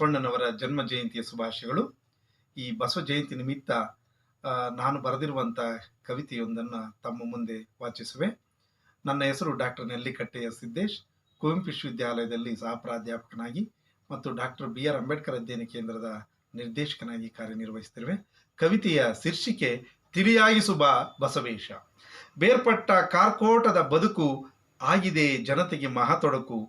ಬಸವಣ್ಣನವರ ಜನ್ಮ ಜಯಂತಿಯ ಶುಭಾಶಯಗಳು. ಈ ಬಸವ ಜಯಂತಿ ನಿಮಿತ್ತ ನಾನು ಬರೆದಿರುವಂಥ ಕವಿತೆಯೊಂದನ್ನು ತಮ್ಮ ಮುಂದೆ ವಾಚಿಸುವೆ. ನನ್ನ ಹೆಸರು ಡಾಕ್ಟರ್ ನೆಲ್ಲಿಕಟ್ಟೆಯ ಸಿದ್ದೇಶ್. ಕುವೆಂಪು ವಿಶ್ವವಿದ್ಯಾಲಯದಲ್ಲಿ ಸಹ ಪ್ರಾಧ್ಯಾಪಕನಾಗಿ ಮತ್ತು ಡಾಕ್ಟರ್ ಬಿ ಆರ್ ಅಂಬೇಡ್ಕರ್ ಅಧ್ಯಯನ ಕೇಂದ್ರದ ನಿರ್ದೇಶಕನಾಗಿ ಕಾರ್ಯನಿರ್ವಹಿಸುತ್ತಿರುವೆ. ಕವಿತೆಯ ಶೀರ್ಷಿಕೆ ತಿಳಿಯಾಗಿಸು ಬಾ ಬಸವೇಶ. ಬೇರ್ಪಟ್ಟ ಕಾರ್ಕೋಟದ ಬದುಕು ಆಗಿದೆ ಜನತೆಗೆ ಮಹತೊಡಕು.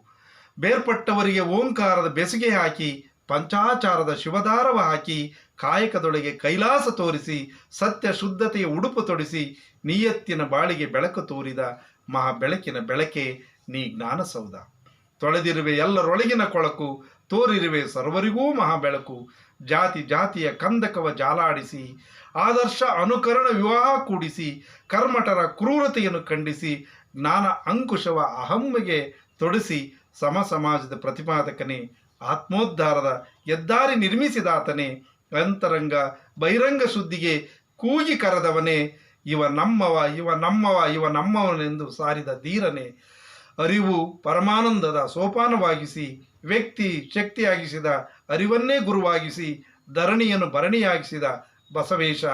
ಬೇರ್ಪಟ್ಟವರಿಗೆ ಓಂಕಾರದ ಬೆಸುಗೆ ಹಾಕಿ ಪಂಚಾಚಾರದ ಶಿವದಾರವ ಹಾಕಿ ಕಾಯಕದೊಳಗೆ ಕೈಲಾಸ ತೋರಿಸಿ, ಸತ್ಯ ಶುದ್ಧತೆಯ ಉಡುಪು ತೊಡಿಸಿ, ನಿಯತ್ತಿನ ಬಾಳಿಗೆ ಬೆಳಕು ತೋರಿದ ಮಹಾ ಬೆಳಕಿನ ಬೆಳಕೆ ನೀ ಜ್ಞಾನಸೌಧ. ತೊಳೆದಿರುವೆ ಎಲ್ಲರೊಳಗಿನ ಕೊಳಕು, ತೋರಿರುವೆ ಸರ್ವರಿಗೂ ಮಹಾ ಬೆಳಕು ಜಾತಿ ಜಾತಿಯ ಕಂದಕವ ಜಾಲಾಡಿಸಿ, ಆದರ್ಶ ಅನುಕರಣ ವಿವಾಹ ಕೂಡಿಸಿ ಕರ್ಮಟರ ಕ್ರೂರತೆಯನ್ನು ಖಂಡಿಸಿ, ಜ್ಞಾನ ಅಂಕುಶವ ಅಹಮ್ಮಿಗೆ ತೊಡಿಸಿ, ಸಮ ಸಮಾಜದ ಪ್ರತಿಪಾದಕನೇ ಆತ್ಮೋದ್ಧಾರದ ಹೆದ್ದಾರಿ ನಿರ್ಮಿಸಿದಾತನೇ ಅಂತರಂಗ ಬಹಿರಂಗ ಶುದ್ಧಿಗೆ ಕೂಗಿ ಕರೆದವನೇ ಇವ ನಮ್ಮವ ಇವ ನಮ್ಮವ, ಇವ ನಮ್ಮವನೆಂದು ಸಾರಿದ ಧೀರನೇ. ಅರಿವು ಪರಮಾನಂದದ ಸೋಪಾನವಾಗಿಸಿ, ವ್ಯಕ್ತಿ ಶಕ್ತಿಯಾಗಿಸಿದ ಅರಿವನ್ನೇ ಗುರುವಾಗಿಸಿ, ಧರಣಿಯನ್ನು ಭರಣಿಯಾಗಿಸಿದ ಬಸವೇಶ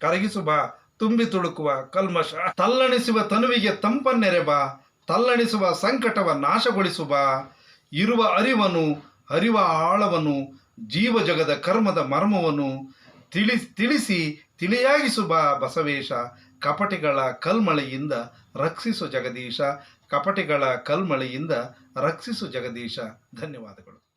ಕರಗಿಸುವ ತುಂಬಿ ತುಳುಕುವ ಕಲ್ಮಶ. ತಲ್ಲಣಿಸುವ ತನುವಿಗೆ ತಂಪನ್ನೆರೆಬ ತಲ್ಲಣಿಸುವ ಸಂಕಟವ ನಾಶಗೊಳಿಸುವ ಇರುವ ಅರಿವನು ಅರಿವ ಆಳವನ್ನು ಜೀವ ಜಗದ ಕರ್ಮದ ಮರ್ಮವನ್ನು ತಿಳಿ, ತಿಳಿಸಿ ತಿಳಿಯಾಗಿಸುವ ಬಸವೇಶ. ಕಪಟಿಗಳ ಕಲ್ಮಳೆಯಿಂದ ರಕ್ಷಿಸು ಜಗದೀಶ. ಕಪಟಿಗಳ ಕಲ್ಮಳೆಯಿಂದ ರಕ್ಷಿಸು ಜಗದೀಶ. ಧನ್ಯವಾದಗಳು.